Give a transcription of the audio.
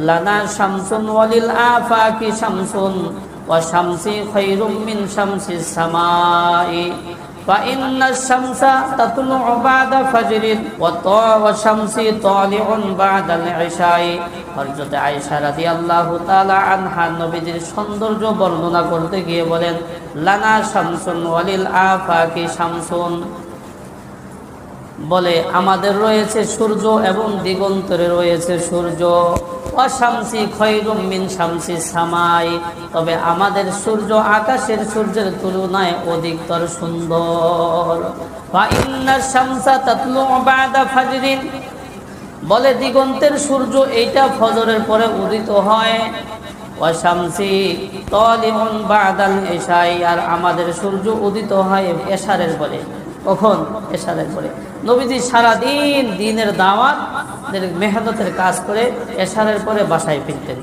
লানা শামসুন ওয়ালিল আফাকি শামসুন ওয়া শামসি খায়রুম মিন শামসিস সামাই فإن الشمس تطلع بعد فجر وطا- والشمس طالع بعد العشاء হযরত আয়েশা রাদিয়াল্লাহু তাআলা আনহা নবীজির সৌন্দর্য বর্ণনা করতে গিয়ে বলেন লানা শামসুন ওয়ালিল আফাকি শামসুন বলে আমাদের রয়েছে সূর্য এবং দিগন্তরে রয়েছে সূর্য অশামসি খৈরুম মিন শামসি সামাই। তবে আমাদের সূর্য আকাশের সূর্যের তুলনায় অধিকতর সুন্দর। বাদা ফাজরিন। বলে, দিগন্তের সূর্য এইটা ফজরের পরে উদিত হয়। বাদাল এশাই। আর আমাদের সূর্য উদিত হয় এশারের পরে। কখন? এশারের পরে। নবীজি সারাদিন দিনের দাওয়াত মেহনতের কাজ করে এশারের পরে বাসায় ফিরতেন।